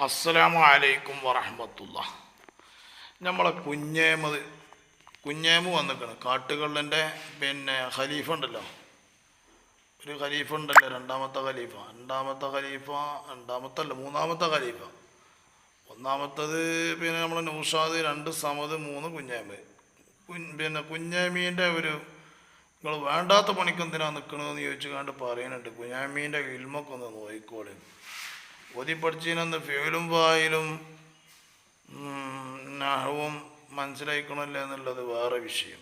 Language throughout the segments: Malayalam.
അസ്സലാമു അലൈക്കും വറഹമത്തുള്ള. നമ്മളെ കുഞ്ഞേമത് കുഞ്ഞേമ് വന്നിക്കണം. കാട്ടുകള്ളന്റെ പിന്നെ ഖലീഫ ഉണ്ടല്ലോ ഒരു ഖലീഫ ഉണ്ടല്ലോ രണ്ടാമത്തെ ഖലീഫ. രണ്ടാമത്തെ ഖലീഫ രണ്ടാമത്തെ അല്ല മൂന്നാമത്തെ ഖലീഫ. ഒന്നാമത്തത് പിന്നെ നമ്മൾ നൂഷാദ് രണ്ട് സമത് മൂന്ന് കുഞ്ഞേമ്. കുഞ്ഞ് പിന്നെ കുഞ്ഞേമീന്റെ ഒരു നിങ്ങൾ വേണ്ടാത്ത പണിക്ക് എന്തിനാണ് നിൽക്കണമെന്ന് ചോദിച്ചു കണ്ട് പറയുന്നുണ്ട് കുഞ്ഞാമീന്റെ ഇൽമൊക്കെ ഒന്ന് നോക്കിക്കോളെ. ഓതി ഫ്യൂലും വായിലും നഹവും മനസ്സിലായിക്കണമല്ലേ എന്നുള്ളത് വേറെ വിഷയം.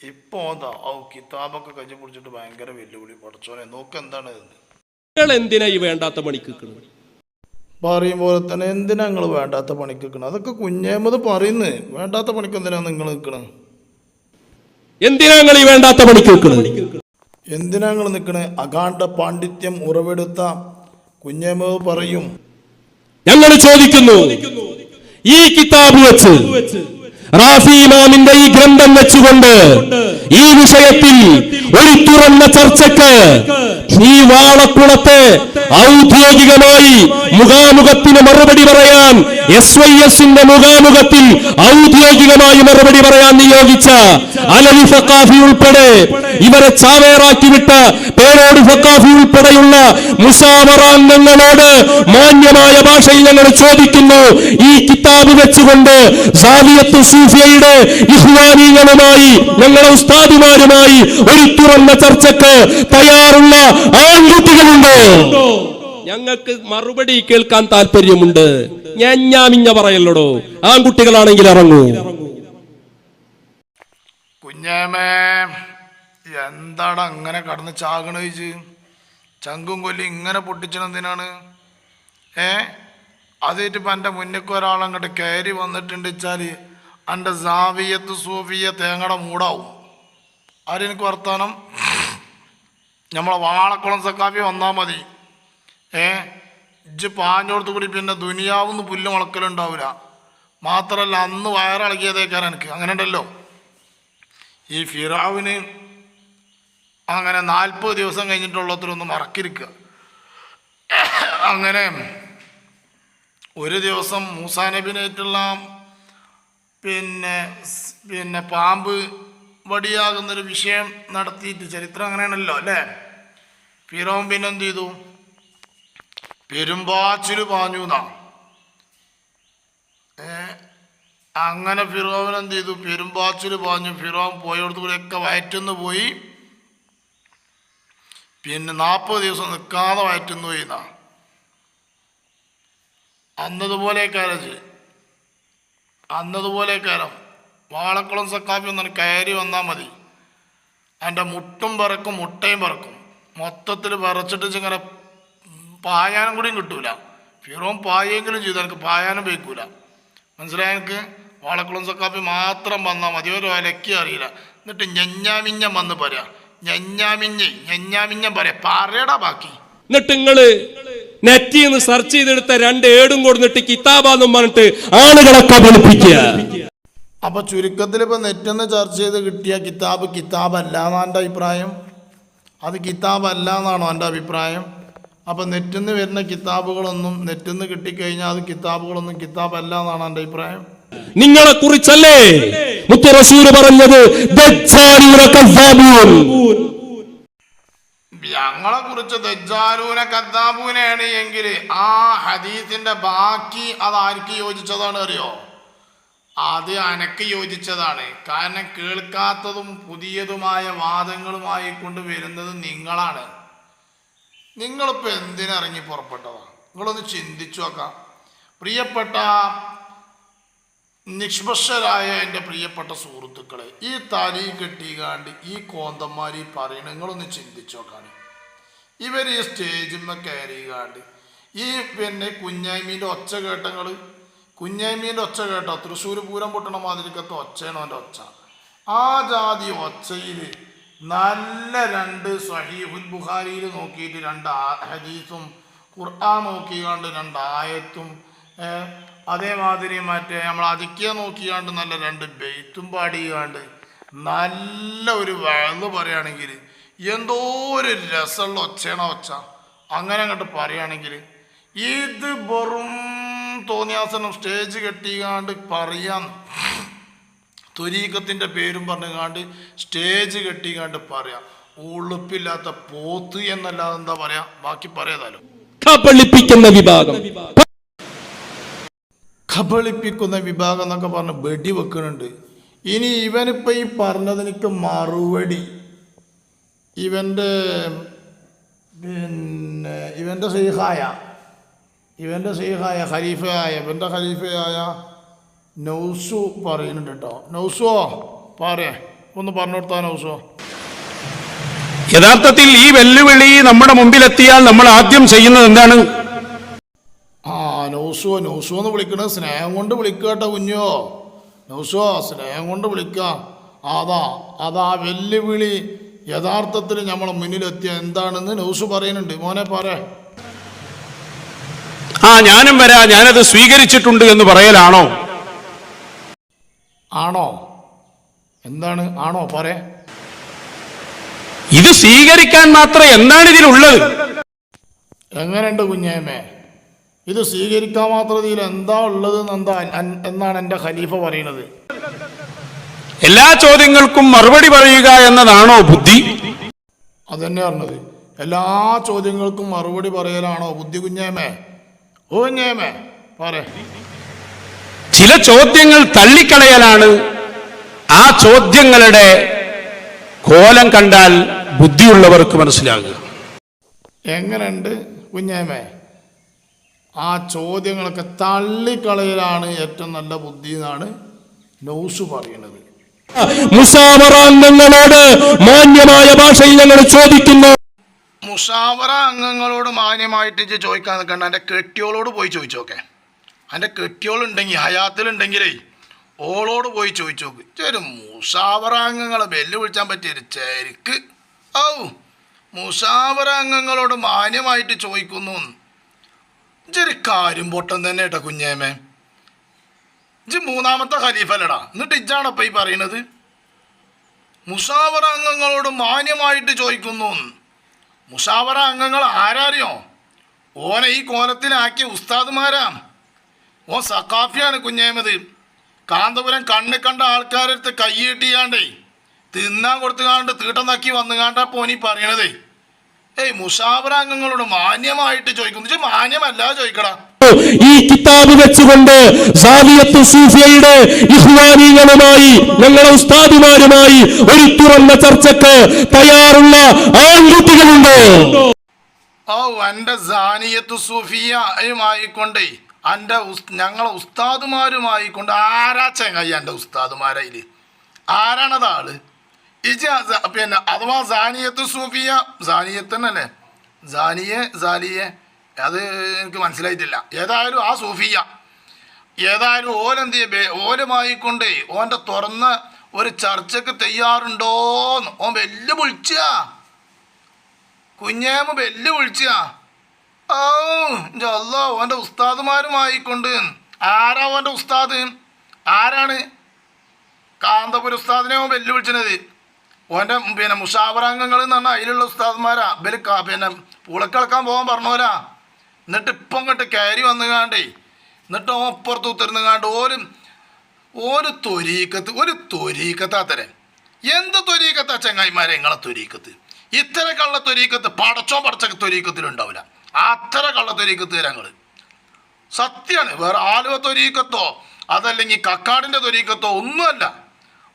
ഇപ്പോൾ ഓതാ ഔ കിതാബൊക്കെ കഴിച്ചു പിടിച്ചിട്ട് ഭയങ്കര വെല്ലുവിളി. പഠിച്ചോനെ നോക്ക് എന്താണ് നിങ്ങൾ എന്തിനാ ഈ വേണ്ടാത്ത പണിക്ക് പറയും പോലെ തന്നെ എന്തിനാ നിങ്ങൾ വേണ്ടാത്ത പണിക്ക് നിൽക്കണം അതൊക്കെ കുഞ്ഞേമത് പറയുന്നത് വേണ്ടാത്ത പണിക്ക് എന്തിനാ നിങ്ങൾ നിൽക്കണം എന്തിനാ നിങ്ങൾ ഈ വേണ്ടാത്ത പണിക്ക് എന്തിനാ നിങ്ങൾ നിൽക്കണേ അകാണ്ട പാണ്ഡിത്യം ഉറവെടുത്ത കുഞ്ഞേമത് പറയും. ഞങ്ങൾ ചോദിക്കുന്നു ഈ കിതാബ് വെച്ച് റാഫി ഇമാമിന്റെ ഈ ഗ്രന്ഥം വെച്ചുകൊണ്ട് ഈ വിഷയത്തിൽ ഒരു തുറന്ന ചർച്ചക്ക് ഈ വാളക്കുളത്തെ ഔദ്യോഗികമായി മുഖാമുഖത്തിന് മറുപടി പറയാൻ എസ് വൈ എസിന്റെ മുഖാമുഖത്തിൽ ഔദ്യോഗികമായി മറുപടി പറയാൻ നിയോഗിച്ച അലവി ഫക്കാഫി ഉൾപ്പെടെ ഇവരെ ചാവേറാക്കി വിട്ട പേരോട് ഫക്കാഫി ഉൾപ്പെടെയുള്ള മുസാമറാംഗങ്ങളോട് മാന്യമായ ഭാഷയിൽ ഞങ്ങൾ ചോദിക്കുന്നു ഈ കിതാബ് വെച്ചുകൊണ്ട് സാലിയത്ത് സൂഫിയയുടെ ഇഹ്വാനീങ്ങളുമായി ഞങ്ങളെ ഉസ്താദിമാരുമായി ഒരു തുറന്ന ചർച്ചക്ക് തയ്യാറുള്ള ആൺകുട്ടികളുണ്ടോ? ഞങ്ങൾക്ക് മറുപടി കേൾക്കാൻ താല്പര്യമുണ്ട്. ഞാൻ ഞാമിഞ്ഞ പറയല്ലടോ? ആൺകുട്ടികളാണെങ്കിൽ ഇറങ്ങൂ. കുഞ്ഞേമേ എന്താണ് അങ്ങനെ കടന്ന് ചാകണ ചോദിച്ച് ചങ്കും കൊല്ലി ഇങ്ങനെ പൊട്ടിച്ചണെന്തിനാണ് ഏ? അതേറ്റ് ഇപ്പം എന്റെ മുന്നിക്ക് ഒരാളങ്ങോട്ട് കയറി വന്നിട്ടുണ്ട് വെച്ചാൽ എന്റെ സാവിയത്ത് സൂഫിയ തേങ്ങയുടെ മൂടാവും. ആരെനിക്ക് വർത്താനം? നമ്മളെ വാളക്കുളം സക്കാഫി വന്നാൽ മതി. ഏ? ഇജ്ജ് പാഞ്ഞോടത്ത് കൂടി പിന്നെ ദുനിയാവുന്ന പുല്ല് മുളക്കലുണ്ടാവില്ല മാത്രമല്ല അന്ന് വയറിളക്കിയതേക്കാൻ എനിക്ക്. അങ്ങനെ ഉണ്ടല്ലോ ഈ ഫിറാവിന് അങ്ങനെ നാൽപ്പത് ദിവസം കഴിഞ്ഞിട്ടുള്ളത്തിലൊന്നും മറക്കിരിക്കുക. അങ്ങനെ ഒരു ദിവസം മൂസാ പിന്നെ പിന്നെ പാമ്പ് വടിയാകുന്നൊരു വിഷയം നടത്തിയിട്ട് ചരിത്രം അങ്ങനെയാണല്ലോ അല്ലേ? ഫിറോം പിന്നെ എന്ത് ചെയ്തു? പെരുമ്പാച്ചിൽ പാഞ്ഞു എന്നാ അങ്ങനെ ഫിറോവൻ എന്ത് ചെയ്തു? പെരുമ്പാച്ചിൽ പാഞ്ഞു ഫിറോൻ കൂടെ കൂടെയൊക്കെ വയറ്റുന്ന് പോയി. പിന്നെ നാൽപ്പത് ദിവസം നിൽക്കാതെ വയറ്റുന്നു പോയി എന്നാ അന്നതുപോലെ കാലച്ച് അന്നതുപോലെ കാലം വാളക്കുളം സക്കാഫി ഒന്നും കയറി വന്നാൽ മതി. അതിന്റെ മുട്ടും പറക്കും മുട്ടയും പറക്കും. മൊത്തത്തിൽ പറച്ചിട്ട് ഇങ്ങനെ പായാനും കൂടിയും കിട്ടൂല. ഫിറോൻ പായെങ്കിലും ചെയ്തു എനിക്ക് പായാനും വയ്ക്കൂല മനസ്സിലായ എനിക്ക് വാളക്കുളം സക്കാപ്പി മാത്രം വന്നാൽ മതി. ഒരു വിലക്കി അറിയില്ല. എന്നിട്ട് ഞഞ്ഞാമിഞ്ഞം വന്ന് പറയാ. ഞഞ്ഞാമിഞ്ഞ് ഞഞ്ഞാമിഞ്ഞം പറയാ. പറയടാ ബാക്കി. എന്നിട്ട് നിങ്ങൾ നെറ്റിൽ നിന്ന് സെർച്ച് ചെയ്തെടുത്ത രണ്ട് ഏടും കൊടുത്തിട്ട് കിതാബാന്നും പറഞ്ഞിട്ട് ആളുകളൊക്കെ പഠിപ്പിക്കുക അപ്പൊ ചുരുക്കത്തിൽ ഇപ്പൊ നെറ്റെന്ന് ചർച്ച ചെയ്ത് കിട്ടിയ കിതാബ് കിതാബ് അല്ല എന്നാണ് എന്റെ അഭിപ്രായം? അത് കിതാബ് അല്ല എന്നാണോ എന്റെ അഭിപ്രായം? അപ്പൊ നെറ്റിന്ന് വരുന്ന കിതാബുകളൊന്നും നെറ്റിന്ന് കിട്ടിക്കഴിഞ്ഞാൽ അത് കിതാബുകളൊന്നും കിതാബ് അല്ല എന്നാണ് എന്റെ അഭിപ്രായം. നിങ്ങളെ കുറിച്ചല്ലേ മുത്തു പറഞ്ഞത്? ഞങ്ങളെ കുറിച്ച് ദജ്ജാലൂനെ എങ്കിൽ ആ ഹദീസിന്റെ ബാക്കി അത് ആർക്ക് യോജിച്ചതാണ് അറിയോ? അത് അനക്ക് യോജിച്ചതാണ്. കാരണം കേൾക്കാത്തതും പുതിയതുമായ വാദങ്ങളുമായി കൊണ്ട് വരുന്നത് നിങ്ങളാണ്. നിങ്ങളിപ്പോൾ എന്തിനിറങ്ങി പുറപ്പെട്ടതാണ് നിങ്ങളൊന്ന് ചിന്തിച്ചു നോക്കാം. പ്രിയപ്പെട്ട നിഷ്പക്ഷരായ എന്റെ പ്രിയപ്പെട്ട സുഹൃത്തുക്കളെ ഈ തലി കെട്ടിക്കാണ്ട് ഈ കോന്തന്മാർ ഈ പറയണ നിങ്ങളൊന്ന് ചിന്തിച്ചു നോക്കാണ്. ഇവർ ഈ സ്റ്റേജിന്മേ കയറി കാണ്ട് ഈ പിന്നെ കുഞ്ഞായ്മീന്റെ ഒച്ച കേട്ടങ്ങൾ കുഞ്ഞായ്മീന്റെ ഒച്ച കേട്ടോ തൃശ്ശൂർ പൂരം പൊട്ടണ മാതിരിക്കത്തെ ഒച്ചയാണ് അവന്റെ ഒച്ച. ആ ജാതി ഒച്ചയിൽ നല്ല രണ്ട് സഹീഫുൽ ബുഖാരിയിൽ നോക്കിയിട്ട് രണ്ട് ഹദീസും ഖുർആൻ നോക്കിക്കാണ്ട് രണ്ട് ആയത്തും അതേമാതിരി മറ്റേ നമ്മൾ അതിക്കിയ നോക്കിക്കാണ്ട് നല്ല രണ്ട് ബെയ്ത്തും പാടിയാണ്ട് നല്ല ഒരു വഴന്ന് പറയുകയാണെങ്കിൽ എന്തോ ഒരു രസമുള്ള ഒച്ചയാണ് ഒച്ച. അങ്ങനെ അങ്ങോട്ട് പറയുകയാണെങ്കിൽ ഇത് വെറും തോന്നിയാസനം സ്റ്റേജ് കെട്ടിക്കാണ്ട് പറയാൻ ത്വരീക്കത്തിന്റെ പേരും പറഞ്ഞുകാണ്ട് സ്റ്റേജ് കെട്ടിക്കാണ്ട് പറയാം. ഉളുപ്പില്ലാത്ത പോത്ത് എന്നല്ലാതെ എന്താ പറയാ? ബാക്കി പറയാതാലോ. കബളിപ്പിക്കുന്ന വിഭാഗം. കബളിപ്പിക്കുന്ന വിഭാഗം എന്നൊക്കെ പറഞ്ഞ് വെടി വെക്കുന്നുണ്ട്. ഇനി ഇവനിപ്പോൾ ഈ പറഞ്ഞതിനൊക്കെ മറുപടി. ഇവന്റെ പിന്നെ ഇവന്റെ സീഹായ. ഇവന്റെ സീഹായ ഖലീഫയായ ഇവന്റെ ഖലീഫയായ നൗസു പറയുന്നുണ്ട് കേട്ടോ. നൗസുവോ പറയേ ഒന്ന് പറഞ്ഞു കൊടുത്താ നൗസുവോ യഥാർത്ഥത്തിൽ ഈ വെല്ലുവിളി നമ്മുടെ മുമ്പിലെത്തിയാൽ നമ്മൾ ആദ്യം ചെയ്യുന്നത് എന്താണ്? ആ നൗസുവോ നൗസുവോ എന്ന് വിളിക്കണത് സ്നേഹം കൊണ്ട് വിളിക്കുക കേട്ടോ കുഞ്ഞോ. നൗസുവോ സ്നേഹം കൊണ്ട് വിളിക്കുക അതാ അതാ വെല്ലുവിളി യഥാർത്ഥത്തിൽ നമ്മളെ മുന്നിലെത്തിയ എന്താണെന്ന് നൗസു പറയുന്നുണ്ട്. മോനെ പറ. ആ ഞാനും വരാ. ഞാനത് സ്വീകരിച്ചിട്ടുണ്ട് എന്ന് പറയലാണോ? ആണോ? എന്താണ് ആണോ? പറ. ഇത് സ്വീകരിക്കാൻ മാത്രം എന്താണ് ഇതിലുള്ളത്? എങ്ങനെയുണ്ട് കുഞ്ഞേമേ ഇത് സ്വീകരിക്കാൻ മാത്രം ഇതിൽ എന്താ ഉള്ളത് എന്താ എന്നാണ് എന്റെ ഖലീഫ പറയുന്നത്. എല്ലാ ചോദ്യങ്ങൾക്കും മറുപടി പറയുക എന്നതാണോ ബുദ്ധി? അതന്നെ പറഞ്ഞത്. എല്ലാ ചോദ്യങ്ങൾക്കും മറുപടി പറയലാണോ ബുദ്ധി കുഞ്ഞേമേ ഓ കുഞ്ഞേമേ പറ. ചില ചോദ്യങ്ങൾ തള്ളിക്കളയലാണ്. ആ ചോദ്യങ്ങളുടെ കോലം കണ്ടാൽ ബുദ്ധിയുള്ളവർക്ക് മനസ്സിലാകുക. എങ്ങനെയുണ്ട് കുഞ്ഞേമേ ആ ചോദ്യങ്ങളൊക്കെ തള്ളിക്കളയലാണ് ഏറ്റവും നല്ല ബുദ്ധി എന്നാണ് നൗസ് പറയുന്നത്. മുസാവറാംഗങ്ങളോട് മാന്യമായ ഭാഷയിൽ ഞങ്ങൾ ചോദിക്കുന്നു. മുഷാവറ അംഗങ്ങളോട് മാന്യമായിട്ട് ചോദിക്കാൻ നിൽക്കണ്ട. എന്റെ കെട്ടിയോളോട് പോയി ചോദിച്ചോക്കെ. എന്റെ കെട്ടിയോളുണ്ടെങ്കിൽ ഹയാത്തിലുണ്ടെങ്കിലേ ഓളോട് പോയി ചോദിച്ചു നോക്ക്. ചെറു മൂസാവറാംഗങ്ങളെ അംഗങ്ങളെ വെല്ലു വിളിച്ചാൻ പറ്റിയൊരു ചേരിക്ക്. ഔ മൂസാവറാംഗങ്ങളോട് മാന്യമായിട്ട് ചോദിക്കുന്നു. ഇജ്ജൊരു കാര്യം പൊട്ടം തന്നെ കേട്ടോ കുഞ്ഞേമേ. ഇജ് മൂന്നാമത്തെ ഖലീഫല്ലടാ. എന്നിട്ട് ഇജ്ജാണപ്പ ഈ പറയണത്? മുസാവറ അംഗങ്ങളോട് മാന്യമായിട്ട് ചോദിക്കുന്നു. മുസാവറ അംഗങ്ങൾ ആരാറിയോ? ഓനെ ഈ കോലത്തിലാക്കിയ ഉസ്താദുമാരാ. ഓ സക്കാഫിയാണ് കുഞ്ഞേമത്. കാന്തപുരം കണ്ണ് കണ്ട ആൾക്കാരെടുത്ത് കൈയിട്ടിയാണ്ടേ തിന്നാൻ കൊടുത്തുകാണ്ട് തീട്ടം നക്കി വന്നുകാണ്ടാ പോനി പറയണതേ. ഏയ് മുഷാവറ അംഗങ്ങളോട് മാന്യമായിട്ട് ചോദിക്കുന്നു. മാന്യമല്ല ചോദിക്കടാ. ഈ കിതാബ് വെച്ചുകൊണ്ട് സാലിയത്ത് സൂഫിയയുടെ ഇഹ്വാനീയങ്ങളുമായി ഞങ്ങളെ ഉസ്താദിമാരുമായി ഒരു തുറന്ന ചർച്ചക്ക് തയ്യാറുള്ള ആൺകുട്ടികളുണ്ട്? ഓ എന്റെ സാനിയത്ത് സൂഫിയുമായിക്കൊണ്ടേ എന്റെ ഞങ്ങളെ ഉസ്താദുമാരുമായിക്കൊണ്ട് ആരാ ചെങ്ങയ്യ എന്റെ ഉസ്താദുമാരയിൽ ആരാണത് ആൾ? ഇജ പിന്നെ അഥവാ സാനിയത്ത് സൂഫിയ സാനിയത്ത് തന്നെയല്ലേ? സാനിയെ സാലിയെ അത് എനിക്ക് മനസ്സിലായിട്ടില്ല. ഏതായാലും ആ സൂഫിയ. ഏതായാലും ഓലെന്ത് ഓലുമായിക്കൊണ്ടേ ഓന്റെ തുറന്ന ഒരു ചർച്ചക്ക് തയ്യാറുണ്ടോന്ന്. ഓൻ വെല്ലു വിളിച്ചാ കുഞ്ഞേമ്മ വെല്ലു വിളിച്ചാ എന്റെ അല്ലാ ഓന്റെ ഉസ്താദുമാരുമായിക്കൊണ്ട്. ആരാ ഓന്റെ ഉസ്താദ്? ആരാണ്? കാന്തപുര ഉസ്താദിനെ ഓൻ വെല്ലുവിളിച്ചത്. ഓന്റെ പിന്നെ മുഷാവറാംഗങ്ങൾ എന്ന് പറഞ്ഞാൽ അതിലുള്ള ഉസ്താദ്മാരാ. ബലി പിന്നെ പൂളക്കിളക്കാൻ പോകാൻ പറഞ്ഞോലാ എന്നിട്ട് ഇപ്പം ഇങ്ങോട്ട് കയറി വന്നുകാണ്ടേ എന്നിട്ട് ഓൻ അപ്പുറത്ത് ഉത്തരുന്നുകാണ്ട് ഓരും ഒരു തൊരീക്കത്ത് ഒരു തൊരീക്കത്താത്തരെ എന്ത് തൊരീക്കത്താ ചങ്ങായിമാരെ നിങ്ങളെ തൊരീക്കത്ത് ഇത്തരക്കുള്ള കള്ള തൊരീക്കത്ത് പടച്ചോ പടച്ച തൊരീക്കത്തിലുണ്ടാവില്ല അത്തര കള്ളത്തൊരീക്കത്ത് ഞങ്ങൾ സത്യമാണ് വേറെ ആലുവ തൊരീക്കത്തോ അതല്ലെങ്കിൽ കക്കാടിന്റെ തൊരീക്കത്തോ ഒന്നുമല്ല.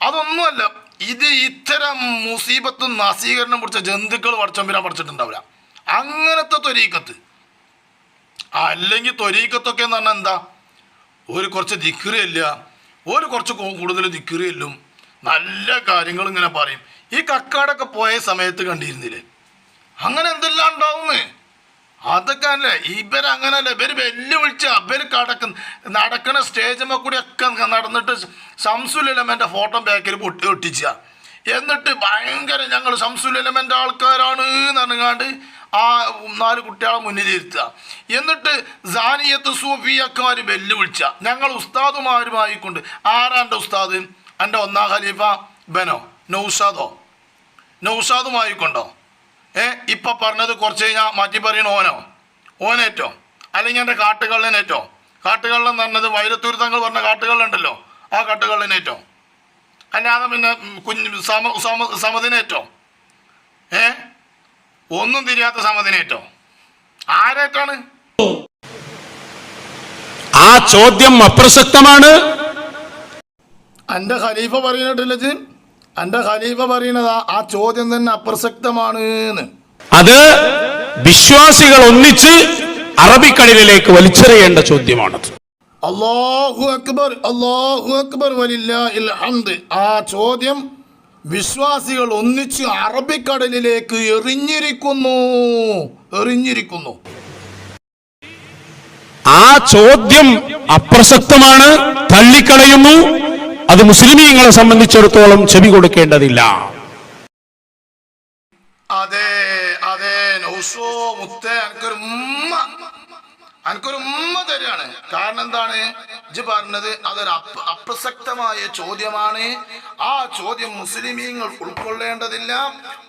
അതൊന്നുമല്ല. ഇത് ഇത്തരം മുസീബത്തും നസീകരണം പിടിച്ച ജന്തുക്കൾ പഠിച്ചമ്പിരാൻ പഠിച്ചിട്ടുണ്ടാവില്ല. അങ്ങനത്തെ തൊരീക്കത്ത് അല്ലെങ്കിൽ തൊരീക്കത്തൊക്കെ എന്ന് പറഞ്ഞാൽ എന്താ? ഒരു കുറച്ച് ദിക്കറിയല്ല ഒരു കുറച്ച് കൂടുതൽ ദിക്കറിയല്ലും നല്ല കാര്യങ്ങൾ ഇങ്ങനെ പറയും. ഈ കക്കാടൊക്കെ പോയ സമയത്ത് കണ്ടിരുന്നില്ലേ? അങ്ങനെ എന്തെല്ലാം ഉണ്ടാവുന്നേ അതൊക്കെ അല്ലേ ഇവരങ്ങനല്ല? ഇവർ വെല്ലുവിളിച്ച ഇവർ കടക്ക നടക്കണ സ്റ്റേജിന്മേ കൂടി ഒക്കെ നടന്നിട്ട് സംസുലമെന്റെ ഫോട്ടോ ബാക്കിൽ പൊട്ടി ഒട്ടിച്ച. എന്നിട്ട് ഭയങ്കര ഞങ്ങൾ സംസുലമെന്റെ ആൾക്കാരാണ് എന്ന് പറഞ്ഞാണ്ട് ആ നാല് കുട്ടികളെ മുന്നിൽ ഇരുത്തുക. എന്നിട്ട് സാനിയത്ത് സൂഫിയക്കാർ വെല്ലുവിളിച്ച. ഞങ്ങൾ ഉസ്താദുമാരുമായിക്കൊണ്ട് ആരാ എന്റെ ഉസ്താദ്? എന്റെ ഒന്നാം ഖലീഫ ബനോ നൗഷാദോ. നൗഷാദുമായിക്കൊണ്ടോ? ഏ ഇപ്പൊ പറഞ്ഞത് കുറച്ച് കഴിഞ്ഞാൽ മാറ്റി പറയണ ഓനോ? ഓനേറ്റോ അല്ലെങ്കിൽ എന്റെ കാട്ടുകള്ളനേറ്റോ കാട്ടുകള്ളൻ പറഞ്ഞത് വൈരത്തൂർ തങ്ങൾ പറഞ്ഞ കാട്ടുകള്ളുണ്ടല്ലോ ആ കാട്ടുകള്ളനേറ്റോ അല്ലാതെ പിന്നെ കുഞ്ഞ് സമ സമ സമതിനേറ്റോ ഏ? ഒന്നും തിരിയാത്ത സമതിനേറ്റോ ആരേറ്റാണ്? ആ ചോദ്യം അപ്രസക്തമാണ്. എന്റെ ഖലീഫ പറയുന്നിട്ടില്ല എന്റെ ഖലീഫ പറയുന്നതാ ആ- ചോദ്യം തന്നെ അപ്രസക്തമാണ് എന്ന് അത് വിശ്വാസികൾ ഒന്നിച്ച് അറബിക്കടലിലേക്ക് വലിച്ചെറിയേണ്ട ചോദ്യമാണത്. അള്ളാഹു അക്ബർ അള്ളാഹു അക്ബർ വലില്ല ആ ചോദ്യം വിശ്വാസികൾ ഒന്നിച്ച് അറബിക്കടലിലേക്ക് എറിഞ്ഞിരിക്കുന്നു എറിഞ്ഞിരിക്കുന്നു. ആ ചോദ്യം അപ്രസക്തമാണ് തള്ളിക്കളയുന്നു അത് മുസ്ലിമീങ്ങളെ സംബന്ധിച്ചിടത്തോളം ചെവി കൊടുക്കേണ്ടതില്ല. അതെ അതെ കാരണം എന്താണ്? ഇജ് പറഞ്ഞത് അതൊരു അപ്രസക്തമായ ചോദ്യമാണ്. ആ ചോദ്യം മുസ്ലിമീങ്ങൾ ഉൾക്കൊള്ളേണ്ടതില്ല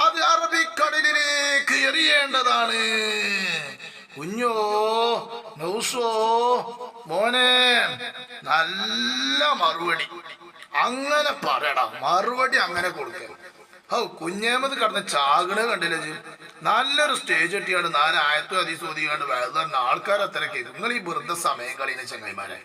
അത് അറബിക്കടലിലേക്ക് എറിയേണ്ടതാണ്. കുഞ്ഞോ നൗസോ മോനെ നല്ല മറുപടി. അങ്ങനെ പറയടാ മറുപടി അങ്ങനെ കൊടുക്കുക ഓ കുഞ്ഞേമത് കടന്ന് ചാകണ കണ്ടില്ല ജി? നല്ലൊരു സ്റ്റേജ് കെട്ടിയാണ് നാല് ആയത്തും അതീസ് വേറെ ആൾക്കാർ അത്രയ്ക്ക് നിങ്ങൾ ഈ വെറുതെ സമയം കളിയുന്ന ചങ്ങായിമാരെ.